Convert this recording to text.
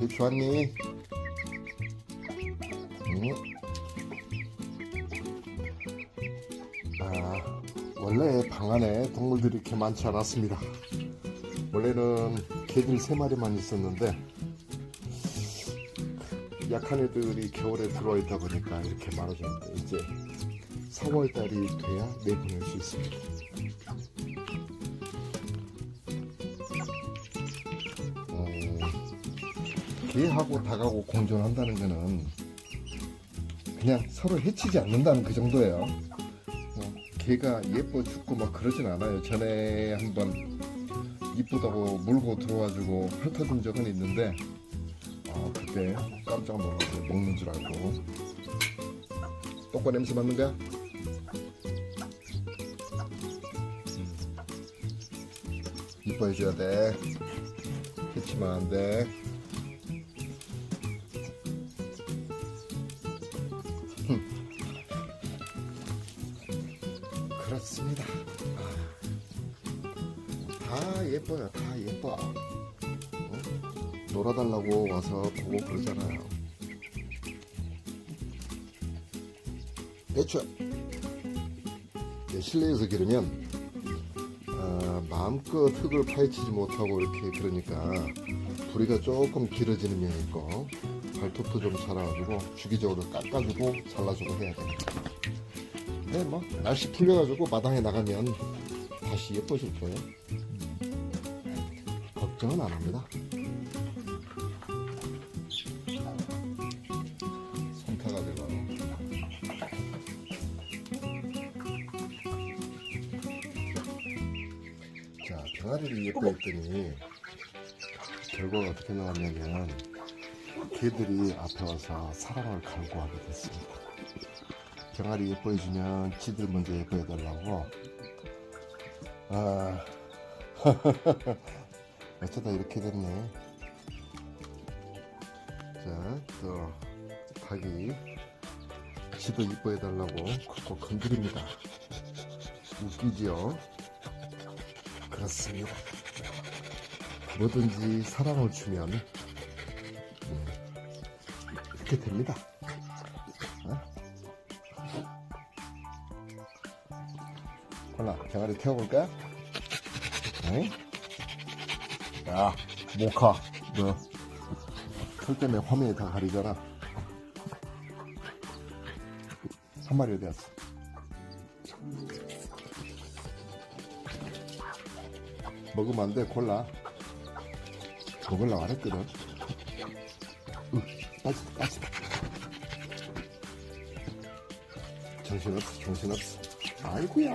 배추 왔니? 응? 아, 원래 방 안에 동물들이 이렇게 많지 않았습니다. 원래는 개들 세 마리만 있었는데 약한 애들이 겨울에 들어와 있다 보니까 이렇게 많아졌는데 이제 4월 달이 돼야 내보낼 수 있습니다. 어, 개하고 닭하고 공존한다는 거는 그냥 서로 해치지 않는다는 그 정도예요. 어, 개가 예뻐 죽고 막 그러진 않아요. 전에 한번 이쁘다고 물고 들어와주고 핥아준 적은 있는데 어, 그때 깜짝 놀라서 먹는 줄 알고 똥과 냄새 맡는 거야? 음. 이뻐해줘야 돼. 해치면 안 돼. 그렇습니다. 다 예뻐요. 다 예뻐. 어? 놀아달라고 와서 보고 그러잖아요. 배추. 네, 실내에서 기르면 아, 마음껏 흙을 파헤치지 못하고 이렇게 그러니까 부리가 조금 길어지는 면이 있고 발톱도 좀 자라가지고 주기적으로 깎아주고 잘라주고 해야 됩니다. 근데 뭐 날씨 풀려가지고 마당에 나가면 다시 예뻐질 거예요. 걱정은 안 합니다. 자, 병아리를 예뻐했더니 결과가 어떻게 나왔냐면 개들이 앞에 와서 사랑을 갈구하게 됐습니다. 병아리 예뻐해주면 지들 먼저 예뻐해달라고. 아 어쩌다 이렇게 됐네. 자또 닭이 지도 이뻐해달라고 콕콕 건드립니다. 웃기지요 그렇습니다 뭐든지 사랑을 주면 음, 이렇게 됩니다 콜라 병아리 태워볼까? 응? 야 모카 너털 때문에 화면이 다 가리잖아 한 마리 어디 갔어? 먹으면 안 돼 콜라. 먹으려고 안 했거든. 으, 빠지다 빠지다. 정신없어 정신없어. 아이고야